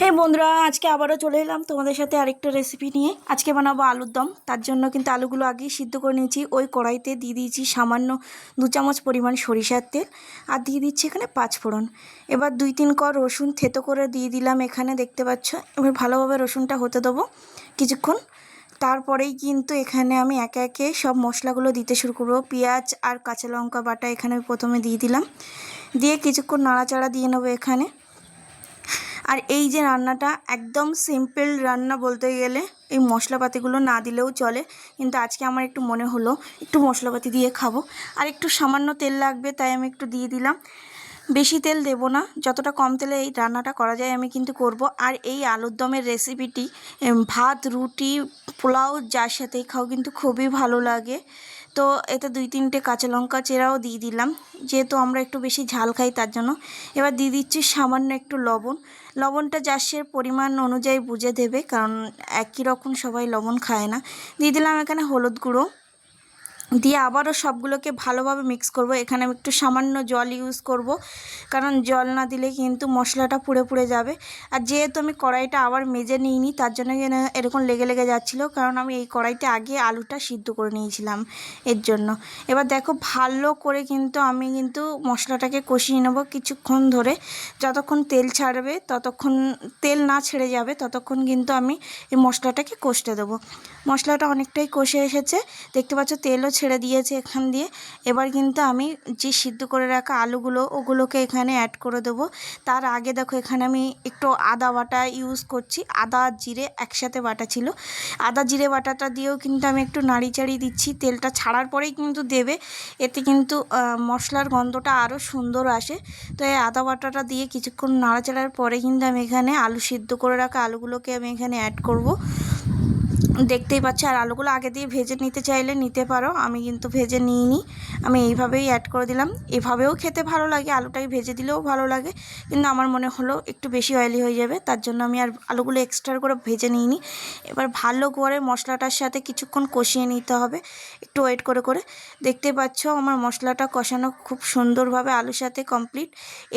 হে বন্ধুরা, আজকে আবারও চলে এলাম তোমাদের সাথে আরেকটা রেসিপি নিয়ে। আজকে বানাবো আলুর দম। তার জন্য কিন্তু আলুগুলো আগেই সিদ্ধ করে নিয়েছি। ওই কড়াইতে দিয়ে দিয়েছি সামান্য দু চামচ পরিমাণ সরিষার তেল আর দিয়ে দিচ্ছি এখানে পাঁচ ফোড়ন। এবার দুই তিন কর রসুন থেতো করে দিয়ে দিলাম এখানে, দেখতে পাচ্ছ? এবার ভালোভাবে রসুনটা হতে দেবো কিছুক্ষণ। তারপরেই কিন্তু এখানে আমি একে একে সব মশলাগুলো দিতে শুরু করব। পেঁয়াজ আর কাঁচা লঙ্কা বাটা এখানে প্রথমে দিয়ে দিলাম। দিয়ে কিছুক্ষণ নাড়াচাড়া দিয়ে নেব এখানে। আর এই যে রান্নাটা একদম সিম্পল রান্না বলতে গেলে, এই মশলাপাতিগুলো না দিলেও চলে, কিন্তু আজকে আমার একটু মনে হলো, একটু মশলাপাতি দিয়ে খাব। আর একটু সামান্য তেল লাগবে, তাই আমি একটু দিয়ে দিলাম। বেশি তেল দেব না, যতটা কম তেলে এই রান্নাটা করা যায় আমি কিন্তু করব। আর এই আলুর দমের রেসিপিটি ভাত, রুটি, পোলাও, যার সাথেই খাও কিন্তু খুবই ভালো লাগে। তো এতে দুই তিনটে কাঁচা লঙ্কা চেরাও দিয়ে দিলাম। যেহেতু আমরা একটু বেশি ঝাল খাই, তার জন্য। এবার দিয়ে দিচ্ছি সামান্য একটু লবণ। লবণটা যাসের পরিমাণ অনুযায়ী বুঝে দেবে, কারণ একই রকম সবাই লবণ খায় না। দিয়ে দিলাম এখানে হলুদ গুঁড়ো। দিয়ে আবারও সবগুলোকে ভালোভাবে মিক্স করব। এখানে আমি একটু সামান্য জল ইউজ করব। কারণ জল না দিলে কিন্তু মশলাটা পুড়ে পুড়ে যাবে। আর যেহেতু আমি কড়াইটা আবার মেজে নিইনি, তার জন্য এরকম লেগে লেগে যাচ্ছিল। কারণ আমি এই কড়াইতে আগে আলুটা সিদ্ধ করে নিয়েছিলাম এর জন্য। এবার দেখো ভালো করে কিন্তু আমি কিন্তু মশলাটাকে কষিয়ে নেব কিছুক্ষণ ধরে। যতক্ষণ তেল ছাড়বে, ততক্ষণ তেল না ছেড়ে যাবে, ততক্ষণ কিন্তু আমি এই মশলাটাকে কষতে দেবো। মশলাটা অনেকটাই কষে এসেছে। দেখতে পাচ্ছ তেলও ছেড়ে দিয়েছে এখান দিয়ে। এবার কিন্তু আমি যে সিদ্ধ করে রাখা আলুগুলো, ওগুলোকে এখানে অ্যাড করে দেবো। তার আগে দেখো, এখানে আমি একটু আদা বাটা ইউজ করছি। আদা, জিরে একসাথে বাটা ছিল। আদা, জিরে বাটাটা দিয়েও কিন্তু আমি একটু নাড়ি চাড়ি দিচ্ছি। তেলটা ছাড়ার পরেই কিন্তু দেবে। এতে কিন্তু মশলার গন্ধটা আরও সুন্দর আসে। তো এই আদা বাটাটা দিয়ে কিছুক্ষণ নাড়াচাড়ার পরে কিন্তু আমি এখানে আলু সিদ্ধ করে রাখা আলুগুলোকে আমি এখানে অ্যাড করব। দেখতেই পাচ্ছি, আর আলুগুলো আগে দিয়ে ভেজে নিতে চাইলে নিতে পারো। আমি কিন্তু ভেজে নিইনি। আমি এইভাবেই অ্যাড করে দিলাম। এভাবেও খেতে ভালো লাগে আলুটাকে ভেজে দিলেও ভালো লাগে। কিন্তু আমার মনে হলো একটু বেশি অয়েলি হয়ে যাবে, তার জন্য আমি আর আলুগুলো এক্সট্রা করে ভেজে নিইনি। এবার ভালো করে মশলাটার সাথে কিছুক্ষণ কষিয়ে নিতে হবে, একটু ওয়েট করে করে। দেখতে পাচ্ছ, আমার মশলাটা কষানো খুব সুন্দরভাবে আলুর সাথে কমপ্লিট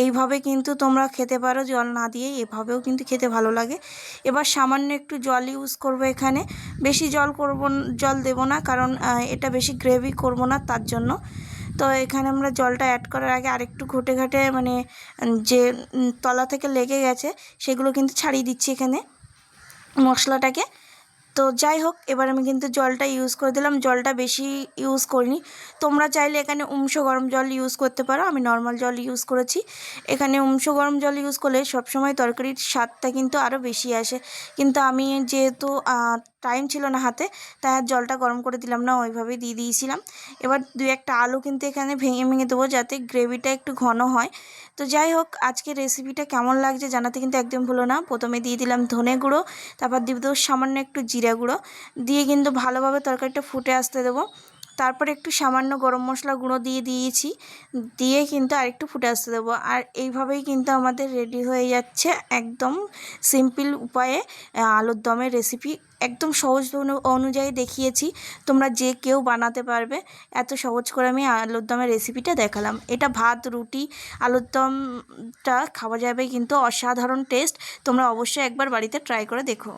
এইভাবে কিন্তু তোমরা খেতে পারো, জল না দিয়ে এভাবেও কিন্তু খেতে ভালো লাগে। এবার সামান্য একটু জল ইউজ করব এখানে। বেশি জল করব জল দেব না, কারণ এটা বেশি গ্রেভি করব না তার জন্য। তো এখানে আমরা জলটা অ্যাড করার আগে আরেকটু ঘটে ঘাটে মানে যে তলা থেকে লেগে গেছে, সেগুলো কিন্তু ছাড়িয়ে দিচ্ছি এখানে মশলাটাকে। তো যাই হোক, এবার আমি কিন্তু জলটা ইউজ করে দিলাম। জলটা বেশি ইউজ করিনি। তোমরা চাইলে এখানে উমশো গরম জল ইউজ করতে পারো। আমি নর্মাল জল ইউজ করেছি। এখানে উমশো গরম জল ইউজ করলে সবসময় তরকারির স্বাদটা কিন্তু আরও বেশি আসে। কিন্তু আমি যেহেতু টাইম ছিল না হাতে, তাই আর জলটা গরম করে দিলাম না, ওইভাবেই দিয়ে দিয়েছিলাম। এবার দু একটা আলু কিন্তু এখানে ভেঙে ভেঙে দেবো যাতে গ্রেভিটা একটু ঘন হয়। তো যাই হোক আজকে রেসিপিটা কেমন লাগছে জানাতে কিন্তু একদম ভুলো না। প্রথমে দিয়ে দিলাম ধনে গুঁড়ো, তারপর দিয়ে দেবো সামান্য একটু জিরা গুঁড়ো। দিয়ে কিন্তু ভালোভাবে তরকারিটা ফুটে আসতে দেবো। তারপর একটু সামান্য গরম মশলা গুঁড়ো দিয়ে দিয়েছি। দিয়ে কিন্তু আরেকটু ফুটে আসতে দেবো। আর এইভাবেই কিন্তু আমাদের রেডি হয়ে যাচ্ছে একদম সিম্পল উপায়ে আলুর দমের রেসিপি একদম সহজ অনুযায়ী দেখিয়েছি। তোমরা যে কেউ বানাতে পারবে। এত সহজ করে আমি আলুর দমের রেসিপিটা দেখালাম। এটা ভাত, রুটি, আলুর দমটা খাওয়া যাবে কিন্তু অসাধারণ টেস্ট তোমরা অবশ্যই একবার বাড়িতে ট্রাই করে দেখো।